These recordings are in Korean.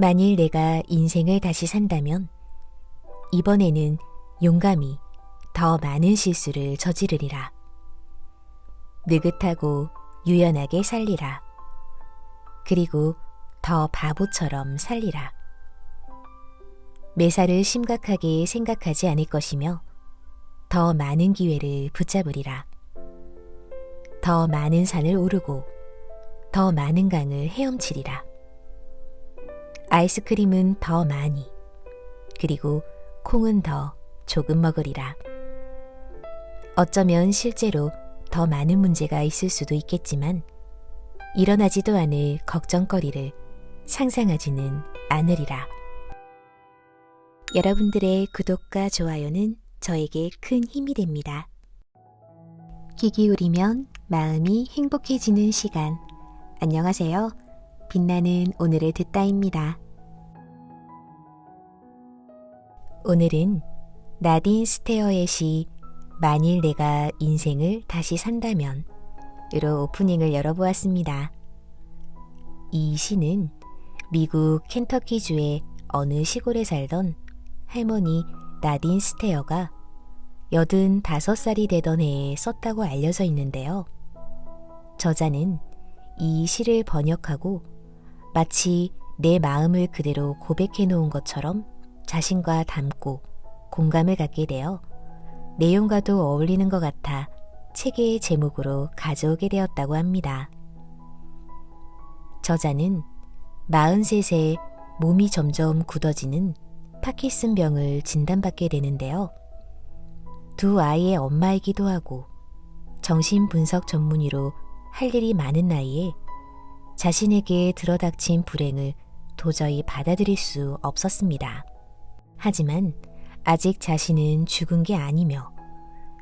만일 내가 인생을 다시 산다면 이번에는 용감히 더 많은 실수를 저지르리라. 느긋하고 유연하게 살리라. 그리고 더 바보처럼 살리라. 매사를 심각하게 생각하지 않을 것이며 더 많은 기회를 붙잡으리라. 더 많은 산을 오르고 더 많은 강을 헤엄치리라. 아이스크림은 더 많이, 그리고 콩은 더 조금 먹으리라. 어쩌면 실제로 더 많은 문제가 있을 수도 있겠지만 일어나지도 않을 걱정거리를 상상하지는 않으리라. 여러분들의 구독과 좋아요는 저에게 큰 힘이 됩니다. 귀 기울이면 마음이 행복해지는 시간. 안녕하세요. 빛나는 오늘을 듣다입니다. 오늘은 나딘 스테어의 시 만일 내가 인생을 다시 산다면 으로 오프닝을 열어보았습니다. 이 시는 미국 켄터키주의 어느 시골에 살던 할머니 나딘 스테어가 85살이 되던 해에 썼다고 알려져 있는데요. 저자는 이 시를 번역하고 마치 내 마음을 그대로 고백해 놓은 것처럼 자신과 닮고 공감을 갖게 되어 내용과도 어울리는 것 같아 책의 제목으로 가져오게 되었다고 합니다. 저자는 43세 몸이 점점 굳어지는 파키슨병을 진단받게 되는데요. 두 아이의 엄마이기도 하고 정신분석 전문의로 할 일이 많은 나이에 자신에게 들어닥친 불행을 도저히 받아들일 수 없었습니다. 하지만 아직 자신은 죽은 게 아니며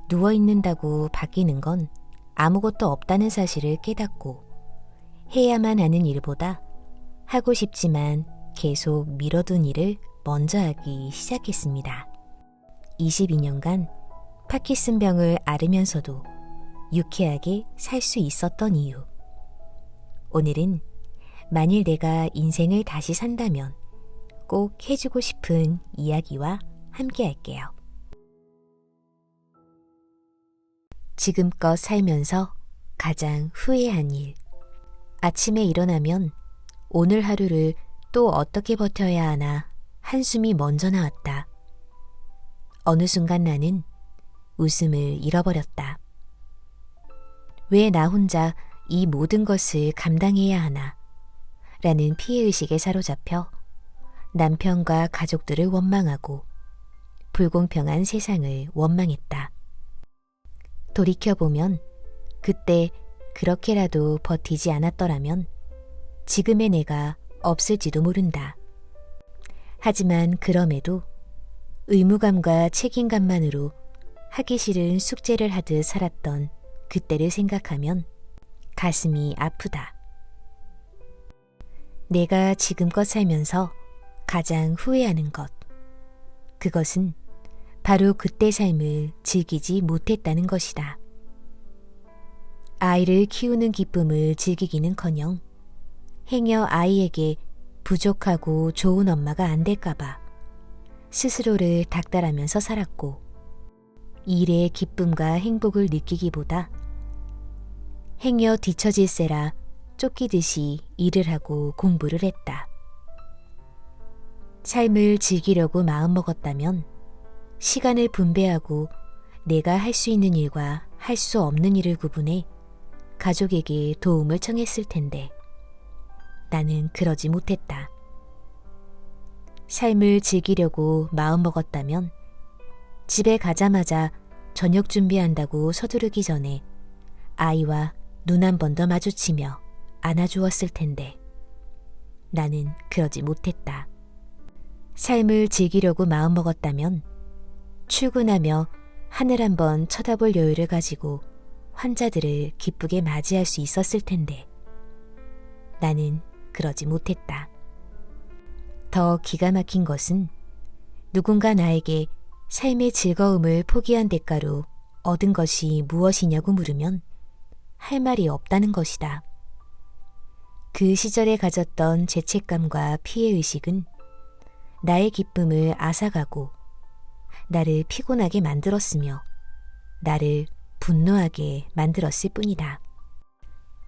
누워 있는다고 바뀌는 건 아무것도 없다는 사실을 깨닫고 해야만 하는 일보다 하고 싶지만 계속 미뤄둔 일을 먼저 하기 시작했습니다. 22년간 파키슨병을 앓으면서도 유쾌하게 살 수 있었던 이유. 오늘은 만일 내가 인생을 다시 산다면 꼭 해주고 싶은 이야기와 함께 할게요. 지금껏 살면서 가장 후회한 일. 아침에 일어나면 오늘 하루를 또 어떻게 버텨야 하나 한숨이 먼저 나왔다. 어느 순간 나는 웃음을 잃어버렸다. 왜 나 혼자 이 모든 것을 감당해야 하나? 라는 피해의식에 사로잡혀 남편과 가족들을 원망하고 불공평한 세상을 원망했다. 돌이켜보면 그때 그렇게라도 버티지 않았더라면 지금의 내가 없을지도 모른다. 하지만 그럼에도 의무감과 책임감만으로 하기 싫은 숙제를 하듯 살았던 그때를 생각하면 가슴이 아프다. 내가 지금껏 살면서 가장 후회하는 것. 그것은 바로 그때 삶을 즐기지 못했다는 것이다. 아이를 키우는 기쁨을 즐기기는 커녕 행여 아이에게 부족하고 좋은 엄마가 안 될까봐 스스로를 닥달하면서 살았고 일의 기쁨과 행복을 느끼기보다 행여 뒤처질세라 쫓기듯이 일을 하고 공부를 했다. 삶을 즐기려고 마음먹었다면 시간을 분배하고 내가 할 수 있는 일과 할 수 없는 일을 구분해 가족에게 도움을 청했을 텐데 나는 그러지 못했다. 삶을 즐기려고 마음먹었다면 집에 가자마자 저녁 준비한다고 서두르기 전에 아이와 눈 한 번 더 마주치며 안아주었을 텐데 나는 그러지 못했다. 삶을 즐기려고 마음먹었다면 출근하며 하늘 한 번 쳐다볼 여유를 가지고 환자들을 기쁘게 맞이할 수 있었을 텐데 나는 그러지 못했다. 더 기가 막힌 것은 누군가 나에게 삶의 즐거움을 포기한 대가로 얻은 것이 무엇이냐고 물으면 할 말이 없다는 것이다. 그 시절에 가졌던 죄책감과 피해의식은 나의 기쁨을 앗아가고 나를 피곤하게 만들었으며 나를 분노하게 만들었을 뿐이다.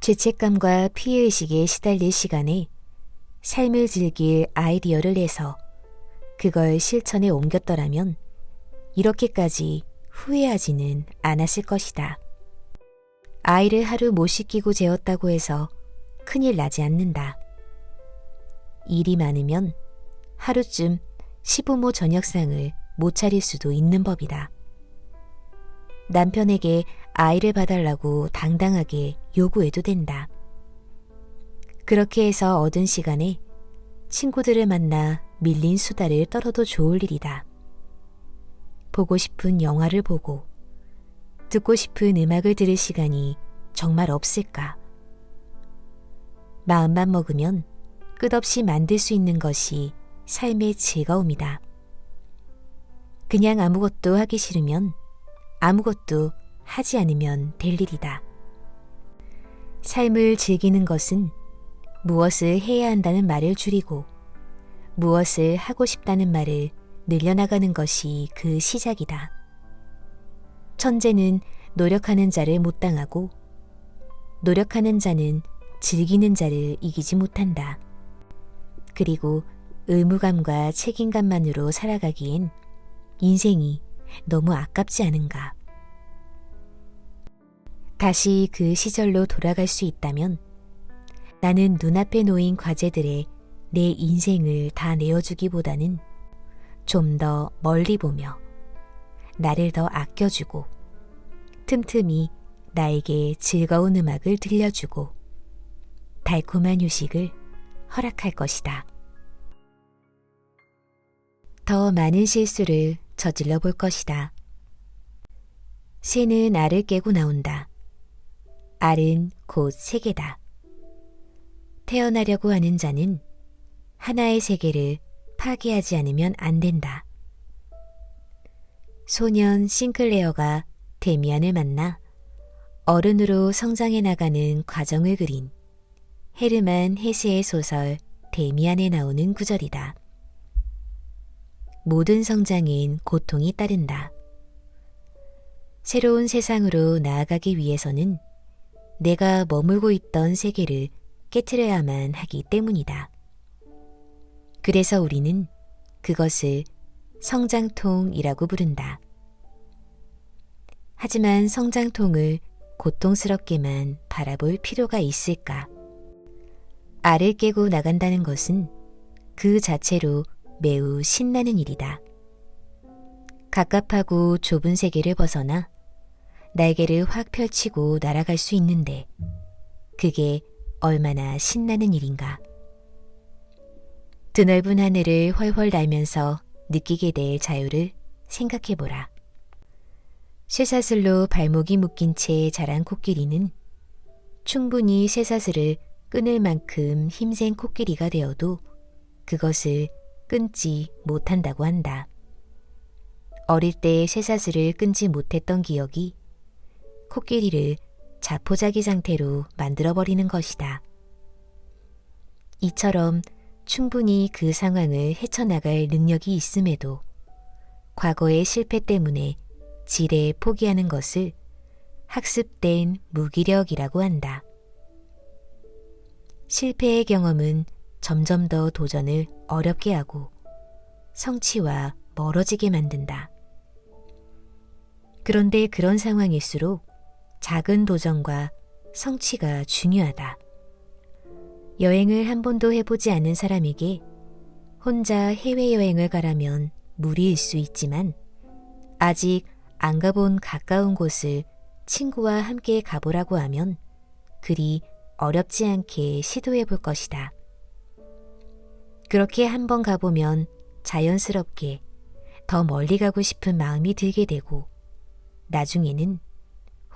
죄책감과 피해의식에 시달릴 시간에 삶을 즐길 아이디어를 내서 그걸 실천에 옮겼더라면 이렇게까지 후회하지는 않았을 것이다. 아이를 하루 못 씻기고 재웠다고 해서 큰일 나지 않는다. 일이 많으면 하루쯤 시부모 저녁상을 못 차릴 수도 있는 법이다. 남편에게 아이를 봐달라고 당당하게 요구해도 된다. 그렇게 해서 얻은 시간에 친구들을 만나 밀린 수다를 떨어도 좋을 일이다. 보고 싶은 영화를 보고 듣고 싶은 음악을 들을 시간이 정말 없을까? 마음만 먹으면 끝없이 만들 수 있는 것이 삶의 즐거움이다. 그냥 아무것도 하기 싫으면 아무것도 하지 않으면 될 일이다. 삶을 즐기는 것은 무엇을 해야 한다는 말을 줄이고 무엇을 하고 싶다는 말을 늘려나가는 것이 그 시작이다. 천재는 노력하는 자를 못 당하고 노력하는 자는 즐기는 자를 이기지 못한다. 그리고 의무감과 책임감만으로 살아가기엔 인생이 너무 아깝지 않은가. 다시 그 시절로 돌아갈 수 있다면 나는 눈앞에 놓인 과제들에 내 인생을 다 내어주기보다는 좀 더 멀리 보며 나를 더 아껴주고 틈틈이 나에게 즐거운 음악을 들려주고 달콤한 휴식을 허락할 것이다. 더 많은 실수를 저질러 볼 것이다. 새는 알을 깨고 나온다. 알은 곧 세계다. 태어나려고 하는 자는 하나의 세계를 파괴하지 않으면 안 된다. 소년 싱클레어가 데미안을 만나 어른으로 성장해 나가는 과정을 그린 헤르만 헤세의 소설 데미안에 나오는 구절이다. 모든 성장인 고통이 따른다. 새로운 세상으로 나아가기 위해서는 내가 머물고 있던 세계를 깨트려야만 하기 때문이다. 그래서 우리는 그것을 성장통이라고 부른다. 하지만 성장통을 고통스럽게만 바라볼 필요가 있을까? 알을 깨고 나간다는 것은 그 자체로 매우 신나는 일이다. 갑갑하고 좁은 세계를 벗어나 날개를 확 펼치고 날아갈 수 있는데 그게 얼마나 신나는 일인가. 드넓은 하늘을 훨훨 날면서 느끼게 될 자유를 생각해보라. 쇠사슬로 발목이 묶인 채 자란 코끼리는 충분히 쇠사슬을 끊을 만큼 힘센 코끼리가 되어도 그것을 끊지 못한다고 한다. 어릴 때 쇠사슬을 끊지 못했던 기억이 코끼리를 자포자기 상태로 만들어버리는 것이다. 이처럼 충분히 그 상황을 헤쳐나갈 능력이 있음에도 과거의 실패 때문에 지레 포기하는 것을 학습된 무기력이라고 한다. 실패의 경험은 점점 더 도전을 어렵게 하고 성취와 멀어지게 만든다. 그런데 그런 상황일수록 작은 도전과 성취가 중요하다. 여행을 한 번도 해보지 않은 사람에게 혼자 해외여행을 가라면 무리일 수 있지만 아직 안 가본 가까운 곳을 친구와 함께 가보라고 하면 그리 어렵지 않게 시도해 볼 것이다. 그렇게 한번 가보면 자연스럽게 더 멀리 가고 싶은 마음이 들게 되고 나중에는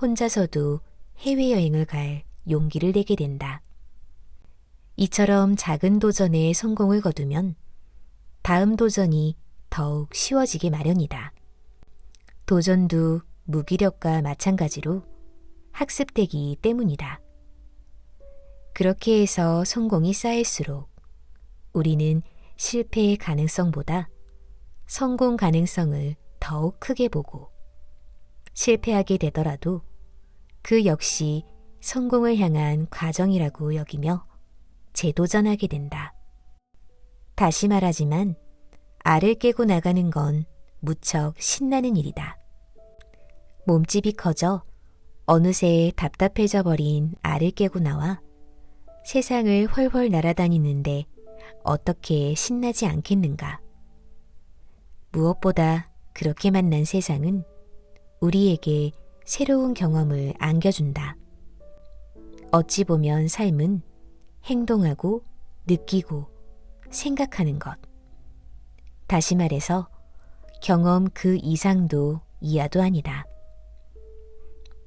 혼자서도 해외여행을 갈 용기를 내게 된다. 이처럼 작은 도전에 성공을 거두면 다음 도전이 더욱 쉬워지게 마련이다. 도전도 무기력과 마찬가지로 학습되기 때문이다. 그렇게 해서 성공이 쌓일수록 우리는 실패의 가능성보다 성공 가능성을 더욱 크게 보고 실패하게 되더라도 그 역시 성공을 향한 과정이라고 여기며 재도전하게 된다. 다시 말하지만 알을 깨고 나가는 건 무척 신나는 일이다. 몸집이 커져 어느새 답답해져 버린 알을 깨고 나와 세상을 훨훨 날아다니는데 어떻게 신나지 않겠는가. 무엇보다 그렇게 만난 세상은 우리에게 새로운 경험을 안겨준다. 어찌 보면 삶은 행동하고 느끼고 생각하는 것. 다시 말해서 경험 그 이상도 이하도 아니다.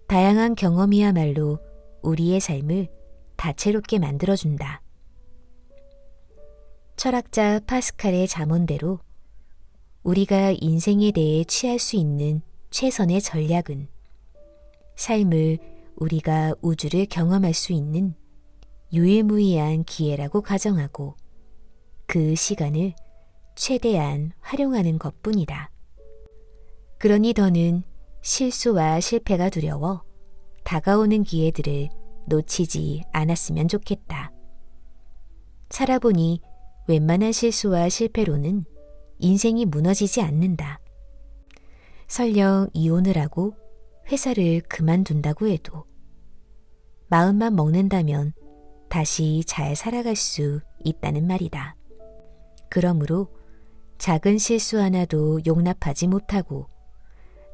다양한 경험이야말로 우리의 삶을 다채롭게 만들어준다. 철학자 파스칼의 잠언대로 우리가 인생에 대해 취할 수 있는 최선의 전략은 삶을 우리가 우주를 경험할 수 있는 유일무이한 기회라고 가정하고 그 시간을 최대한 활용하는 것 뿐이다. 그러니 더는 실수와 실패가 두려워 다가오는 기회들을 놓치지 않았으면 좋겠다. 살아보니 웬만한 실수와 실패로는 인생이 무너지지 않는다. 설령 이혼을 하고 회사를 그만둔다고 해도 마음만 먹는다면 다시 잘 살아갈 수 있다는 말이다. 그러므로 작은 실수 하나도 용납하지 못하고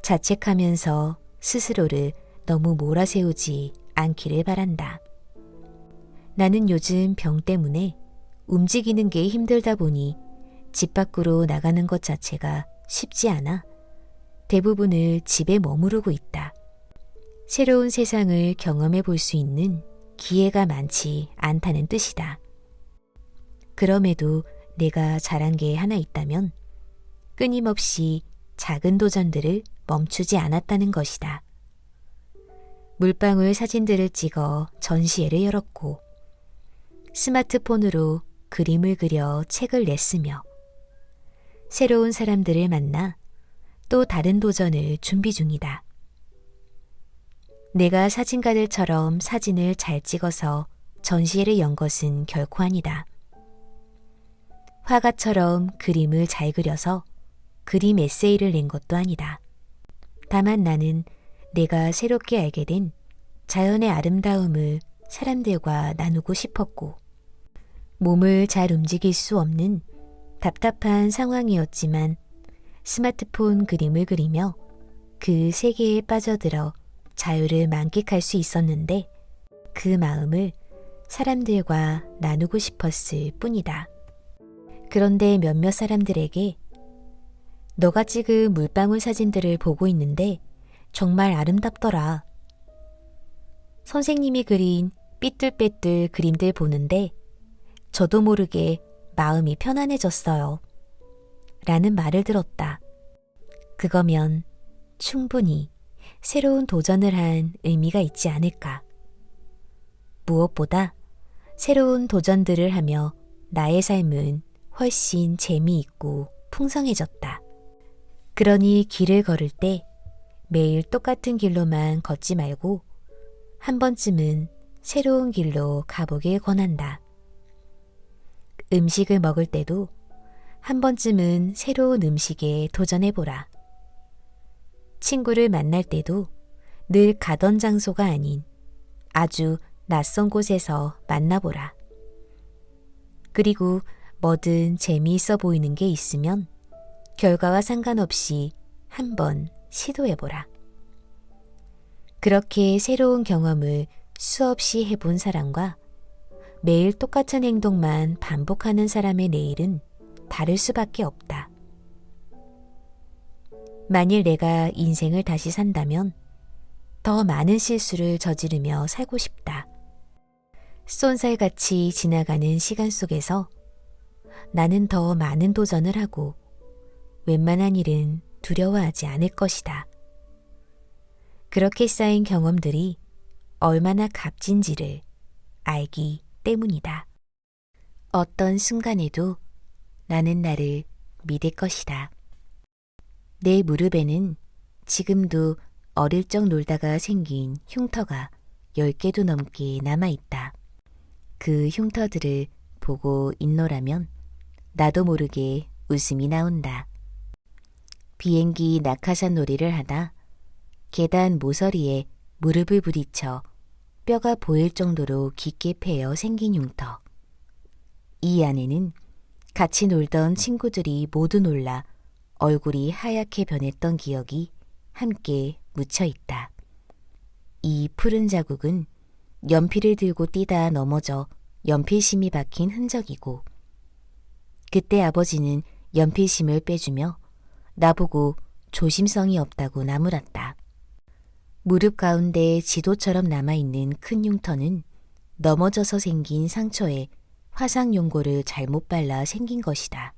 자책하면서 스스로를 너무 몰아세우지 않기를 바란다. 나는 요즘 병 때문에 움직이는 게 힘들다 보니 집 밖으로 나가는 것 자체가 쉽지 않아 대부분을 집에 머무르고 있다. 새로운 세상을 경험해 볼 수 있는 기회가 많지 않다는 뜻이다. 그럼에도 내가 잘한 게 하나 있다면 끊임없이 작은 도전들을 멈추지 않았다는 것이다. 물방울 사진들을 찍어 전시회를 열었고 스마트폰으로 그림을 그려 책을 냈으며 새로운 사람들을 만나 또 다른 도전을 준비 중이다. 내가 사진가들처럼 사진을 잘 찍어서 전시회를 연 것은 결코 아니다. 화가처럼 그림을 잘 그려서 그림 에세이를 낸 것도 아니다. 다만 나는 내가 새롭게 알게 된 자연의 아름다움을 사람들과 나누고 싶었고, 몸을 잘 움직일 수 없는 답답한 상황이었지만 스마트폰 그림을 그리며 그 세계에 빠져들어 자유를 만끽할 수 있었는데 그 마음을 사람들과 나누고 싶었을 뿐이다. 그런데 몇몇 사람들에게 너가 찍은 물방울 사진들을 보고 있는데 정말 아름답더라. 선생님이 그린 삐뚤빼뚤 그림들 보는데 저도 모르게 마음이 편안해졌어요. 라는 말을 들었다. 그거면 충분히 새로운 도전을 한 의미가 있지 않을까. 무엇보다 새로운 도전들을 하며 나의 삶은 훨씬 재미있고 풍성해졌다. 그러니 길을 걸을 때 매일 똑같은 길로만 걷지 말고 한 번쯤은 새로운 길로 가보길 권한다. 음식을 먹을 때도 한 번쯤은 새로운 음식에 도전해보라. 친구를 만날 때도 늘 가던 장소가 아닌 아주 낯선 곳에서 만나보라. 그리고 뭐든 재미있어 보이는 게 있으면 결과와 상관없이 한번 시도해보라. 그렇게 새로운 경험을 수없이 해본 사람과 매일 똑같은 행동만 반복하는 사람의 내일은 다를 수밖에 없다. 만일 내가 인생을 다시 산다면 더 많은 실수를 저지르며 살고 싶다. 쏜살같이 지나가는 시간 속에서 나는 더 많은 도전을 하고 웬만한 일은 두려워하지 않을 것이다. 그렇게 쌓인 경험들이 얼마나 값진지를 알기 때문이다. 어떤 순간에도 나는 나를 믿을 것이다. 내 무릎에는 지금도 어릴 적 놀다가 생긴 흉터가 열 개도 넘게 남아있다. 그 흉터들을 보고 있노라면 나도 모르게 웃음이 나온다. 비행기 낙하산 놀이를 하다 계단 모서리에 무릎을 부딪혀 뼈가 보일 정도로 깊게 패여 생긴 흉터. 이 안에는 같이 놀던 친구들이 모두 놀라 얼굴이 하얗게 변했던 기억이 함께 묻혀 있다. 이 푸른 자국은 연필을 들고 뛰다 넘어져 연필심이 박힌 흔적이고 그때 아버지는 연필심을 빼주며 나보고 조심성이 없다고 나무랐다. 무릎 가운데 지도처럼 남아있는 큰 흉터는 넘어져서 생긴 상처에 화상 용고를 잘못 발라 생긴 것이다.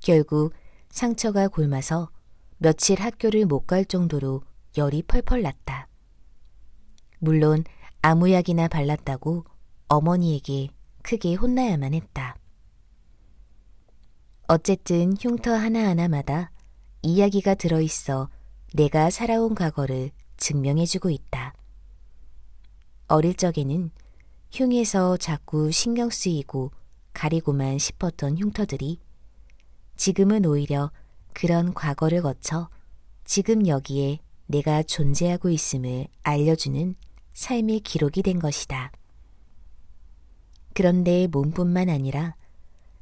결국 상처가 곪아서 며칠 학교를 못 갈 정도로 열이 펄펄 났다. 물론 아무 약이나 발랐다고 어머니에게 크게 혼나야만 했다. 어쨌든 흉터 하나하나마다 이야기가 들어있어 내가 살아온 과거를 증명해주고 있다. 어릴 적에는 흉에서 자꾸 신경 쓰이고 가리고만 싶었던 흉터들이 지금은 오히려 그런 과거를 거쳐 지금 여기에 내가 존재하고 있음을 알려주는 삶의 기록이 된 것이다. 그런데 몸뿐만 아니라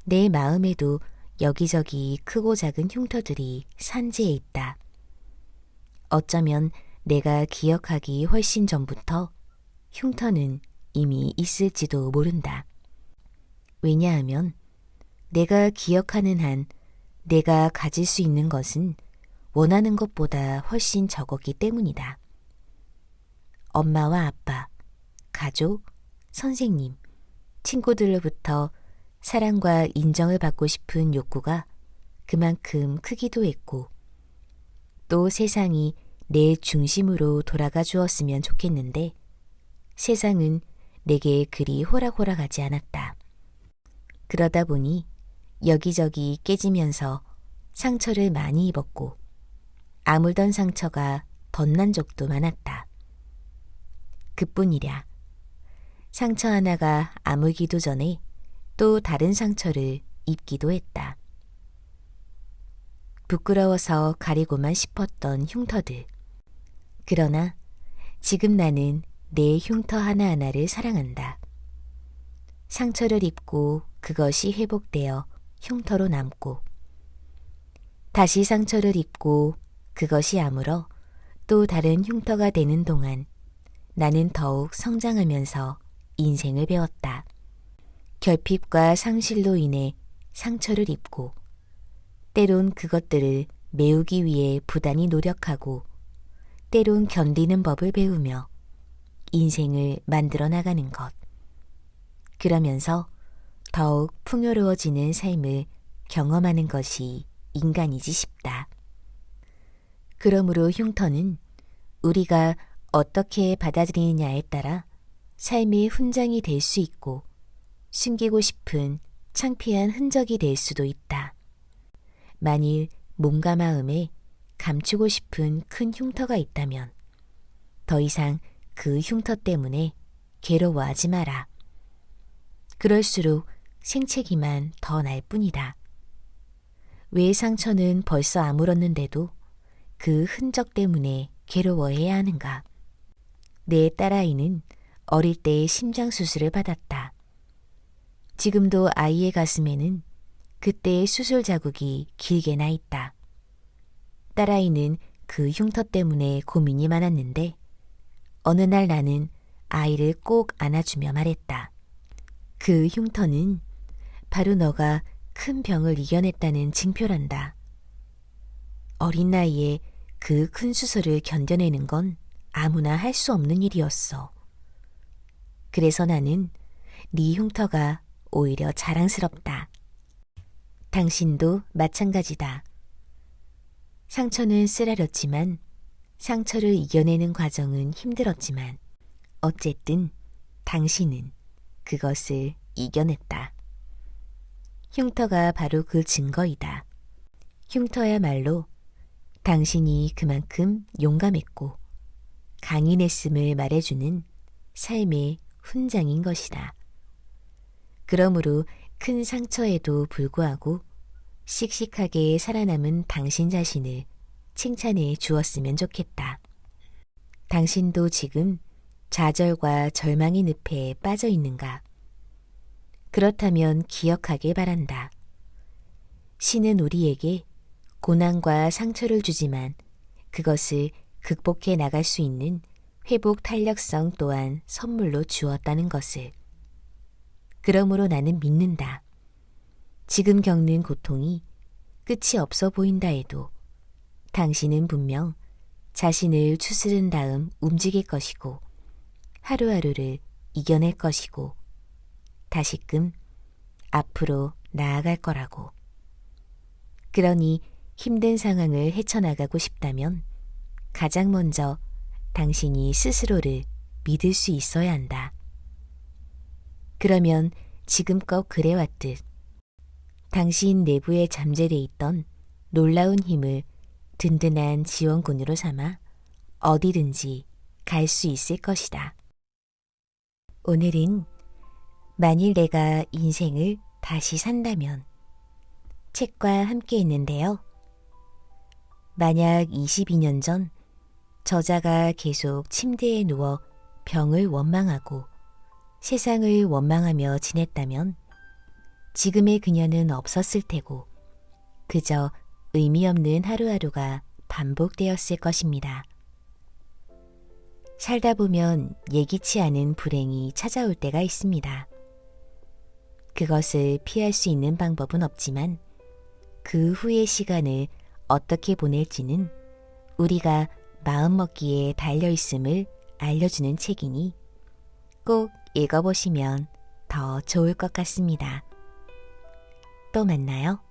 내 마음에도 여기저기 크고 작은 흉터들이 산재해 있다. 어쩌면 내가 기억하기 훨씬 전부터 흉터는 이미 있을지도 모른다. 왜냐하면 내가 기억하는 한 내가 가질 수 있는 것은 원하는 것보다 훨씬 적었기 때문이다. 엄마와 아빠, 가족, 선생님, 친구들로부터 사랑과 인정을 받고 싶은 욕구가 그만큼 크기도 했고, 또 세상이 내 중심으로 돌아가 주었으면 좋겠는데, 세상은 내게 그리 호락호락하지 않았다. 그러다 보니 여기저기 깨지면서 상처를 많이 입었고, 아물던 상처가 덧난 적도 많았다. 그뿐이랴. 상처 하나가 아물기도 전에 또 다른 상처를 입기도 했다. 부끄러워서 가리고만 싶었던 흉터들. 그러나 지금 나는 내 흉터 하나하나를 사랑한다. 상처를 입고 그것이 회복되어 흉터로 남고, 다시 상처를 입고 그것이 아물어 또 다른 흉터가 되는 동안 나는 더욱 성장하면서 인생을 배웠다. 결핍과 상실로 인해 상처를 입고, 때론 그것들을 메우기 위해 부단히 노력하고, 때론 견디는 법을 배우며 인생을 만들어 나가는 것. 그러면서 더욱 풍요로워지는 삶을 경험하는 것이 인간이지 싶다. 그러므로 흉터는 우리가 어떻게 받아들이느냐에 따라 삶의 훈장이 될 수 있고 숨기고 싶은 창피한 흔적이 될 수도 있다. 만일 몸과 마음에 감추고 싶은 큰 흉터가 있다면 더 이상 그 흉터 때문에 괴로워하지 마라. 그럴수록 생채기만 더 날 뿐이다. 왜 상처는 벌써 아물었는데도 그 흔적 때문에 괴로워해야 하는가? 내 딸아이는 어릴 때 심장 수술을 받았다. 지금도 아이의 가슴에는 그때의 수술 자국이 길게 나 있다. 딸아이는 그 흉터 때문에 고민이 많았는데 어느 날 나는 아이를 꼭 안아주며 말했다. 그 흉터는 바로 너가 큰 병을 이겨냈다는 징표란다. 어린 나이에 그 큰 수술을 견뎌내는 건 아무나 할 수 없는 일이었어. 그래서 나는 네 흉터가 오히려 자랑스럽다. 당신도 마찬가지다. 상처는 쓰라렸지만 상처를 이겨내는 과정은 힘들었지만 어쨌든 당신은 그것을 이겨냈다. 흉터가 바로 그 증거이다. 흉터야말로 당신이 그만큼 용감했고 강인했음을 말해주는 삶의 훈장인 것이다. 그러므로 큰 상처에도 불구하고 씩씩하게 살아남은 당신 자신을 칭찬해 주었으면 좋겠다. 당신도 지금 좌절과 절망의 늪에 빠져 있는가? 그렇다면 기억하길 바란다. 신은 우리에게 고난과 상처를 주지만 그것을 극복해 나갈 수 있는 회복 탄력성 또한 선물로 주었다는 것을. 그러므로 나는 믿는다. 지금 겪는 고통이 끝이 없어 보인다 해도 당신은 분명 자신을 추스른 다음 움직일 것이고 하루하루를 이겨낼 것이고 다시금 앞으로 나아갈 거라고. 그러니 힘든 상황을 헤쳐나가고 싶다면 가장 먼저 당신이 스스로를 믿을 수 있어야 한다. 그러면 지금껏 그래왔듯 당신 내부에 잠재돼 있던 놀라운 힘을 든든한 지원군으로 삼아 어디든지 갈 수 있을 것이다. 오늘은 만일 내가 인생을 다시 산다면 책과 함께 했는데요. 만약 22년 전 저자가 계속 침대에 누워 병을 원망하고 세상을 원망하며 지냈다면 지금의 그녀는 없었을 테고 그저 의미 없는 하루하루가 반복되었을 것입니다. 살다 보면 예기치 않은 불행이 찾아올 때가 있습니다. 그것을 피할 수 있는 방법은 없지만 그 후의 시간을 어떻게 보낼지는 우리가 마음먹기에 달려있음을 알려주는 책이니 꼭 읽어보시면 더 좋을 것 같습니다. 또 만나요.